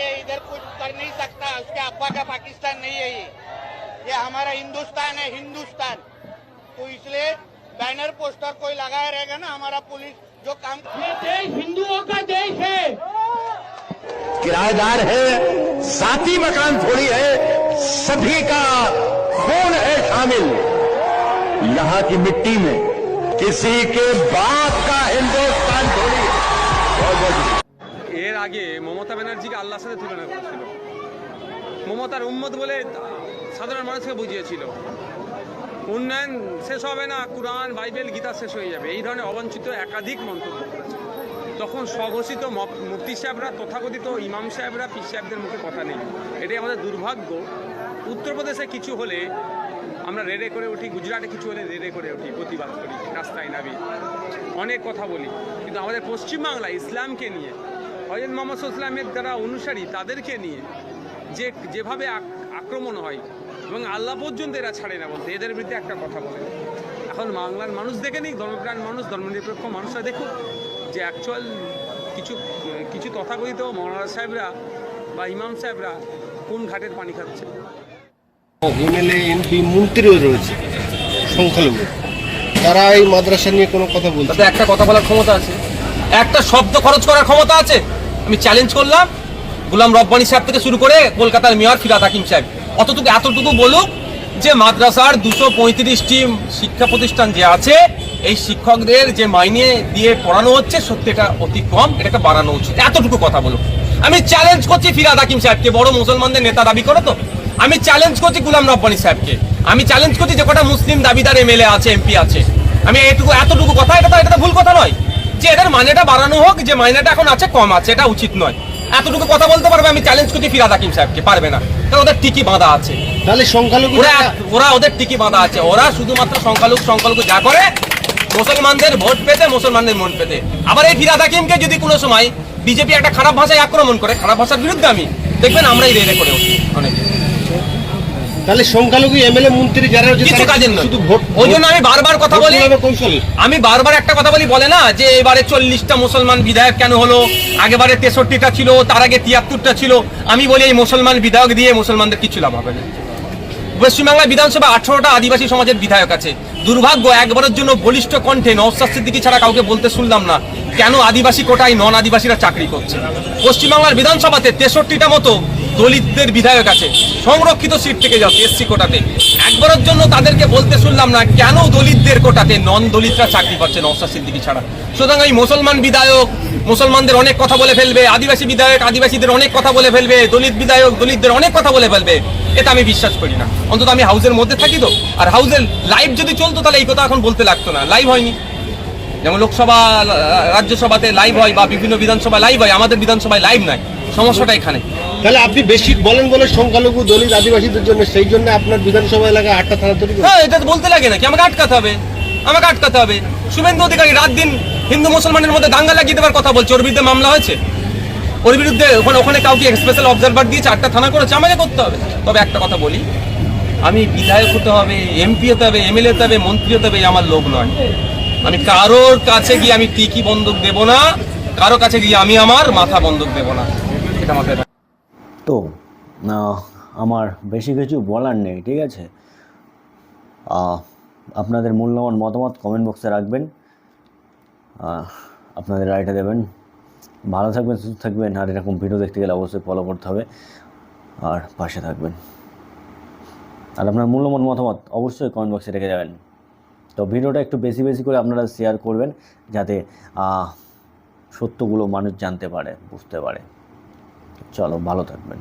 के इधर कुछ कर नहीं सकता उसके अब्बा का पाकिस्तान नहीं है ये। ये हमारा हिंदुस्तान है हिंदुस्तान। तो इसलिए बैनर पोस्टर कोई लगाया रहेगा ना हमारा पुलिस जो काम ये देश हिंदुओं का देश है। किराएदार है साथी मकान थोड़ी है सभी का खून है शामिल। यहाँ की मिट्टी में किसी के बाप का हिंदुस्तान थोड़ी है। बहुत बहुत আগে মমতা ব্যানার্জিকে আল্লাহর সাথে তুলনা করেছিল। মমতার উম্মত বলে সাধারণ মানুষকে বুঝিয়েছিল। উন্নয়ন শেষ হবে না, কোরআন, বাইবেল, গীতা শেষ হয়ে যাবে। এই ধরনের অবাঞ্ছিত একাধিক মন্তব্য। করেছে তখন স্বঘোষিত মুফতি সাহেবরা, তথাকথিত ইমাম সাহেবরা, পীর সাহেবদের মুখে কথা নেই। এটাই আমাদের দুর্ভাগ্য। উত্তরপ্রদেশে কিছু হলে আমরা রেড়ে করে উঠি, গুজরাটে কিছু হলে রেড়ে করে উঠি, প্রতিবাদ করি, রাস্তায় নামি। অনেক কথা বলি। কিন্তু আমাদের পশ্চিমবাংলা ইসলামকে নিয়ে হজরত মোহাম্মদ ইসলামের যারা অনুসারী তাদেরকে নিয়ে যে যেভাবে আক- আক্রমণ হয় এবং আল্লাহ পর্যন্ত এরা ছাড়ে না বলতে এদের বিরুদ্ধে একটা কথা বলে। এখন বাংলার মানুষ দেখে নিক ধর্মপ্রাণ মানুষ ধর্মনিরপেক্ষ মানুষরা দেখুক যে অ্যাকচুয়াল কিছু কিছু তথাকথিত মৌলানা সাহেবরা বা ইমাম সাহেবরা কোন ঘাটের পানি খাচ্ছে। এমএলএ এমপি মন্ত্রীও রয়েছে সংখ্যালঘু। তারা এই মাদ্রাসা নিয়ে কোনো কথা বলছে একটা কথা বলার ক্ষমতা আছে। একটা শব্দ খরচ করার ক্ষমতা আছে। আমি চ্যালেঞ্জ করলাম। গুলাম রব্বানি সাহেব থেকে শুরু করে কলকাতার মেয়র ফিরাদ হাকিম সাহেব। অতটুকু, এতটুকু বলুক যে মাদ্রাসার দুশো পঁয়ত্রিশটি শিক্ষা প্রতিষ্ঠান যে আছে, এই শিক্ষকদের যে মাইনে দিয়ে পড়ানো হচ্ছে সত্যি এটা অতি কম, এটাকে বাড়ানো উচিত। এতটুকু কথা বলুক। আমি চ্যালেঞ্জ করছি ফিরাদ হাকিম সাহেবকে, বড় মুসলমানদের নেতা দাবি করো তো। আমি চ্যালেঞ্জ করছি গুলাম রব্বানি সাহেবকে। আমি চ্যালেঞ্জ করছি যে কটা মুসলিম দাবিদার এমএলএ আছে, এমপি আছে। আমি এটুকু, এতটুকু কথা, এটা তো এটা তো ভুল কথা নয়। যে এদের মাইনেটা বাড়ানো হোক যে মাইনেটা এখন আছে কম আছে এটা উচিত নয়। এতটুকু কথা বলতে পারবে আমি চ্যালেঞ্জ করছি ফিরাদ হাকিম সাহেবকে পারবে না। কারণ ওদের টিকি বাঁধা আছে। তাহলে সংখ্যালঘু ওরা ওরা ওদের টিকি বাঁধা আছে। ওরা শুধুমাত্র সংখ্যালঘু সংখ্যালঘু যা করে মুসলমানদের ভোট পেতে মুসলমানদের মন পেতে। আবার এই ফিরাদ হাকিমকে যদি কোনো সময় বিজেপি একটা খারাপ ভাষায় আক্রমণ করে খারাপ ভাষার বিরুদ্ধে আমি দেখবেন আমরাই রেড়ে করে উঠি অনেকে। তাহলে সংখ্যালঘু এমএলএ মন্ত্রী যারা কিছু কাজের নয়। শুধু ভোট ওই জন্য আমি বারবার কথা বলি। আমি বারবার একটা কথা বলি বলে না যে এবারে চল্লিশটা মুসলমান বিধায়ক কেন হলো? আগেবারে তেষট্টিটা ছিল তার আগে তিয়াত্তরটা ছিল। আমি বলি এই মুসলমান বিধায়ক দিয়ে মুসলমানদের কিছু লাভ হবে না। পশ্চিমবাংলা বিধানসভা আঠারোটা আদিবাসী সমাজের বিধায়ক আছে। দুর্ভাগ্য একবারের জন্য বলিষ্ঠ কণ্ঠে নওসাদ সিদ্দিকী ছাড়া কাউকে বলতে শুনলাম না। কেন আদিবাসী কোটায় নন আদিবাসীরা চাকরি করছে? পশ্চিমবাংলার বিধানসভাতে তেষট্টিটা মতো দলিতদের বিধায়ক আছে। সংরক্ষিত সিট থেকে যাচ্ছে এসসি কোটাতে। একবারের জন্য তাদেরকে বলতে শুনলাম না, কেন দলিতদের কোটাতে নন দলিতরা চাকরি পাচ্ছে নওসাদ সিদ্দিকী ছাড়া? সুতরাং এই মুসলমান বিধায়ক, মুসলমানদের অনেক কথা বলে ফেলবে, আদিবাসী বিধায়ক, আদিবাসীদের অনেক কথা বলে ফেলবে, দলিত বিধায়ক, দলিতদের অনেক কথা বলে ফেলবে, এটা আমি বিশ্বাস করি না। অন্তত আমি হাউসের মধ্যে থাকি তো। আর হাউসের লাইভ যদি চলতো তাহলে এই কথা এখন বলতে লাগতো না। লাইভ হয়নি। যেমন লোকসভা রাজ্যসভাতে লাইভ হয় বা বিভিন্ন বিধানসভায় লাইভ হয়, আমাদের বিধানসভায় লাইভ নাই। সমস্যাটা এখানে। তাহলে আপনি বেশি বলেন বলে সংখ্যালঘু দলিত আদিবাসীদের জন্য, সেই জন্য আপনার বিধানসভা এলাকায় আটটা থানা তৈরি হ্যাঁ এটা তো বলতে লাগে নাকি? আমাকে আটকাতে হবে। আমাকে আটকাতে হবে। শুভেন্দু অধিকারী রাত দিন হিন্দু মুসলমানের মধ্যে দাঙ্গা লাগিয়ে দেওয়ার কথা বলছে। ওর বিরুদ্ধে মামলা হয়েছে। ওর বিরুদ্ধে ওখানে ওখানে কাউকে স্পেশাল অবজারভার দিয়েছে, আটটা থানা করেছে। আমাকে করতে হবে। তবে একটা কথা বলি। আমি বিধায়ক হতে হবে এমপি হতে হবে এমএলএ হতে হবে, মন্ত্রী হতে হবে আমার লোক নয়। আমি কারোর কাছে গিয়ে আমি টিকি বন্দুক দেব না। কারও কাছে গিয়ে আমি আমার মাথা বন্দুক দেব না। এটা রাখবেন। তো আমার বেশি কিছু বলার নেই, ঠিক আছে? আপনাদের মূল্যবান মতামত কমেন্ট বক্সে রাখবেন। আপনাদের রায়টা দেবেন। ভালো থাকবেন, সুস্থ থাকবেন, আর এরকম ভিডিও দেখতে গেলে অবশ্যই ফলো করতে হবে। আর পাশে থাকবেন। আর আপনার মূল্যবান মতামত অবশ্যই কমেন্ট বক্সে রেখে যাবেন। তো ভিডিওটা একটু বেশি বেশি করে আপনারা শেয়ার করবেন, যাতে সত্যগুলো মানুষ জানতে পারে, বুঝতে পারে। চলো ভালো থাকবেন।